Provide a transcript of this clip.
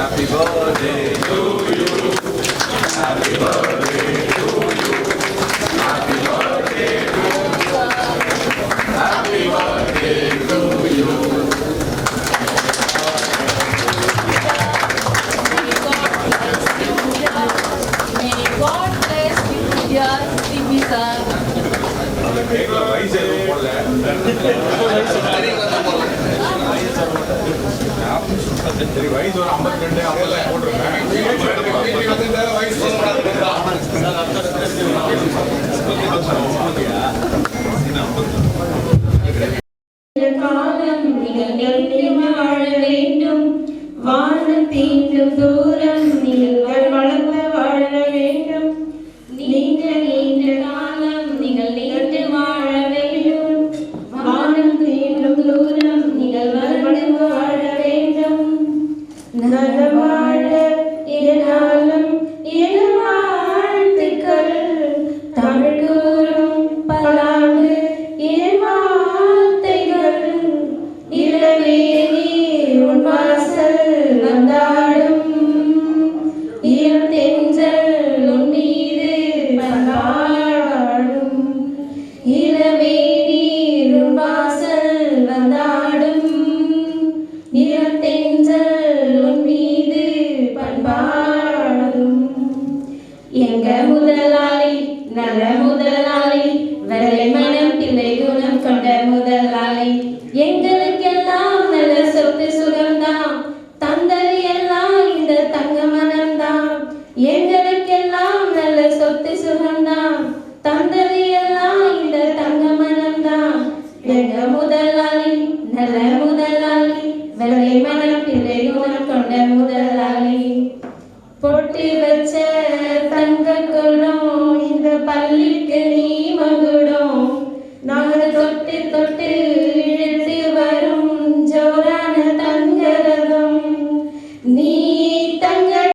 Happy birthday to you. Happy birthday to you. Happy birthday to you. Happy birthday to you. May you. சரி வயசு ஒரு ஐம்பத்தி ரெண்டு போட்டிருக்கேன் வயசு காலம் நீங்கள் வாழ வேண்டும். வானம் தீண்டும் தூரம் நீ நல வாழ வாழ்த்துக்கள். தமிழ் கூறும் பலாண்டு என் நீர் உன் வாசல் வந்தாடும். இளம் எங்க முதலாளி? நல்ல முதலாளி. வெள்ளை மனம் பிள்ளை குணம் கொண்ட முதலாளி. எங்களுக்கெல்லாம் நல்ல சொத்து சுகம்தான். தந்தது எல்லாம் இந்த தங்க மனம்தான் எங்களுக்கெல்லாம் நல்ல சொத்து சுகம்தான். தந்தது எல்லாம் இந்த தங்க மனம்தான் எங்க முதலாளி? நல்ல முதலாளி. வெள்ளை மனம் பிள்ளை குணம் கொண்ட തൊട്ട്